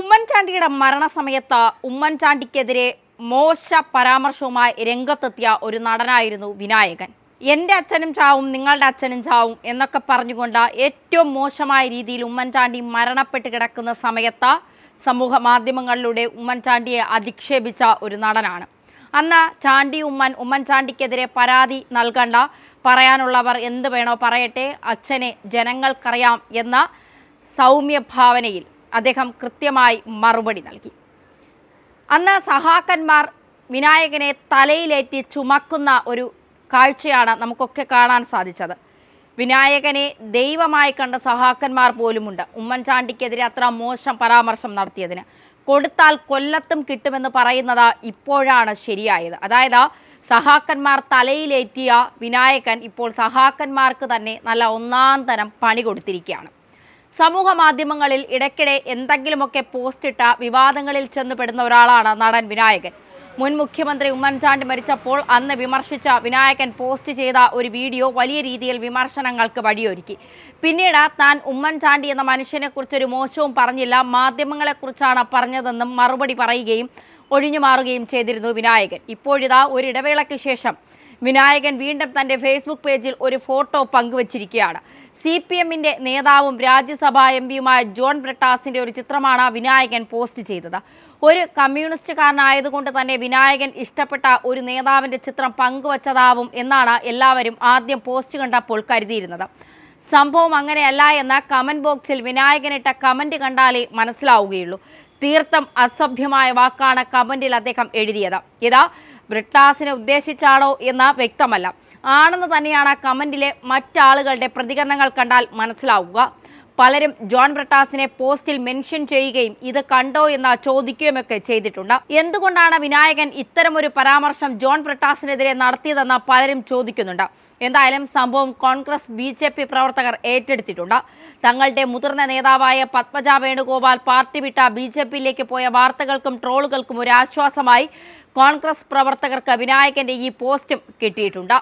ഉമ്മൻചാണ്ടിയുടെ മരണസമയത്ത് ഉമ്മൻചാണ്ടിക്കെതിരെ മോശ പരാമർശവുമായി രംഗത്തെത്തിയ ഒരു നടനായിരുന്നു വിനായകൻ. എന്റെ അച്ഛനും ചാവും നിങ്ങളുടെ അച്ഛനും ചാവും എന്നൊക്കെ പറഞ്ഞുകൊണ്ട് ഏറ്റവും മോശമായ രീതിയിൽ ഉമ്മൻചാണ്ടി മരണപ്പെട്ട് കിടക്കുന്ന സമയത്ത് സമൂഹ മാധ്യമങ്ങളിലൂടെ ഉമ്മൻചാണ്ടിയെ അധിക്ഷേപിച്ച ഒരു നടനാണ്. അന്ന് ചാണ്ടി ഉമ്മൻ ഉമ്മൻചാണ്ടിക്കെതിരെ പരാതി നൽകണ്ട പറയാനുള്ളവർ എന്ത് വേണോ പറയട്ടെ അച്ഛനെ ജനങ്ങൾക്കറിയാം എന്ന സൗമ്യ ഭാവനയിൽ അദ്ദേഹം കൃത്യമായി മറുപടി നൽകി. അന്ന് സഹാക്കന്മാർ വിനായകനെ തലയിലേറ്റി ചുമക്കുന്ന ഒരു കാഴ്ചയാണ് നമുക്കൊക്കെ കാണാൻ സാധിച്ചത്. വിനായകനെ ദൈവമായി കണ്ട സഹാക്കന്മാർ പോലുമുണ്ട്. ഉമ്മൻചാണ്ടിക്കെതിരെ അത്ര മോശം പരാമർശം നടത്തിയതിന്. കൊടുത്താൽ കൊല്ലത്തും കിട്ടുമെന്ന് പറയുന്നത് ഇപ്പോഴാണ് ശരിയായത്. അതായത് സഹാക്കന്മാർ തലയിലേറ്റിയ വിനായകൻ ഇപ്പോൾ സഹാക്കന്മാർക്ക് തന്നെ നല്ല ഒന്നാം തരം പണി കൊടുത്തിരിക്കുകയാണ്. സമൂഹ മാധ്യമങ്ങളിൽ ഇടയ്ക്കിടെ എന്തെങ്കിലുമൊക്കെ പോസ്റ്റിട്ട വിവാദങ്ങളിൽ ചെന്നുപെടുന്ന ഒരാളാണ് നടൻ വിനായകൻ. മുൻ മുഖ്യമന്ത്രി ഉമ്മൻചാണ്ടി മരിച്ചപ്പോൾ അന്ന് വിമർശിച്ച വിനായകൻ പോസ്റ്റ് ചെയ്ത ഒരു വീഡിയോ വലിയ രീതിയിൽ വിമർശനങ്ങൾക്ക് വഴിയൊരുക്കി. പിന്നീട് താൻ ഉമ്മൻചാണ്ടി എന്ന മനുഷ്യനെക്കുറിച്ചൊരു മോശവും പറഞ്ഞില്ല മാധ്യമങ്ങളെക്കുറിച്ചാണ് പറഞ്ഞതെന്നും മറുപടി പറയുകയും ഒഴിഞ്ഞു മാറുകയും ചെയ്തിരുന്നു വിനായകൻ. ഇപ്പോഴിതാ ഒരിടവേളയ്ക്ക് ശേഷം വിനായകൻ വീണ്ടും തന്റെ ഫേസ്ബുക്ക് പേജിൽ ഒരു ഫോട്ടോ പങ്കുവച്ചിരിക്കുകയാണ്. സി പി എമ്മിന്റെ നേതാവും രാജ്യസഭാ എം പിയുമായ ജോൺ ബ്രിട്ടാസിന്റെ ഒരു ചിത്രമാണ് വിനായകൻ പോസ്റ്റ് ചെയ്തത്. ഒരു കമ്മ്യൂണിസ്റ്റുകാരനായതുകൊണ്ട് തന്നെ വിനായകൻ ഇഷ്ടപ്പെട്ട ഒരു നേതാവിന്റെ ചിത്രം പങ്കുവച്ചതാവും എന്നാണ് എല്ലാവരും ആദ്യം പോസ്റ്റ് കണ്ടപ്പോൾ കരുതിയിരുന്നത്. സംഭവം അങ്ങനെയല്ല എന്ന കമന്റ് ബോക്സിൽ വിനായകനിട്ട കമന്റ് കണ്ടാലേ മനസ്സിലാവുകയുള്ളൂ. തീർത്തും അസഭ്യമായ വാക്കാണ് കമന്റിൽ അദ്ദേഹം എഴുതിയത്. ഇത് ബ്രിട്ടാസിനെ ഉദ്ദേശിച്ചാണോ എന്ന് വ്യക്തമല്ല. ആണെന്ന് തന്നെയാണ് കമന്റിലെ മറ്റാളുകളുടെ പ്രതികരണങ്ങൾ കണ്ടാൽ മനസ്സിലാവുക. പലരും ജോൺ ബ്രിട്ടാസിനെ പോസ്റ്റിൽ മെൻഷൻ ചെയ്യുകയും ഇത് കണ്ടോ എന്ന് ചോദിക്കുകയുമൊക്കെ ചെയ്തിട്ടുണ്ട്. എന്തുകൊണ്ടാണ് വിനായകൻ ഇത്തരമൊരു പരാമർശം ജോൺ ബ്രിട്ടാസിനെതിരെ നടത്തിയതെന്ന് പലരും ചോദിക്കുന്നുണ്ട്. എന്തായാലും സംഭവം കോൺഗ്രസ് ബി ജെ പി പ്രവർത്തകർ ഏറ്റെടുത്തിട്ടുണ്ട്. തങ്ങളുടെ മുതിർന്ന നേതാവായ പത്മജ വേണുഗോപാൽ പാർട്ടി വിട്ട ബി ജെ പിയിലേക്ക് പോയ വാർത്തകൾക്കും ട്രോളുകൾക്കും ഒരു ആശ്വാസമായി കോൺഗ്രസ് പ്രവർത്തകർക്ക് വിനായകന്റെ ഈ പോസ്റ്റും കിട്ടിയിട്ടുണ്ട്.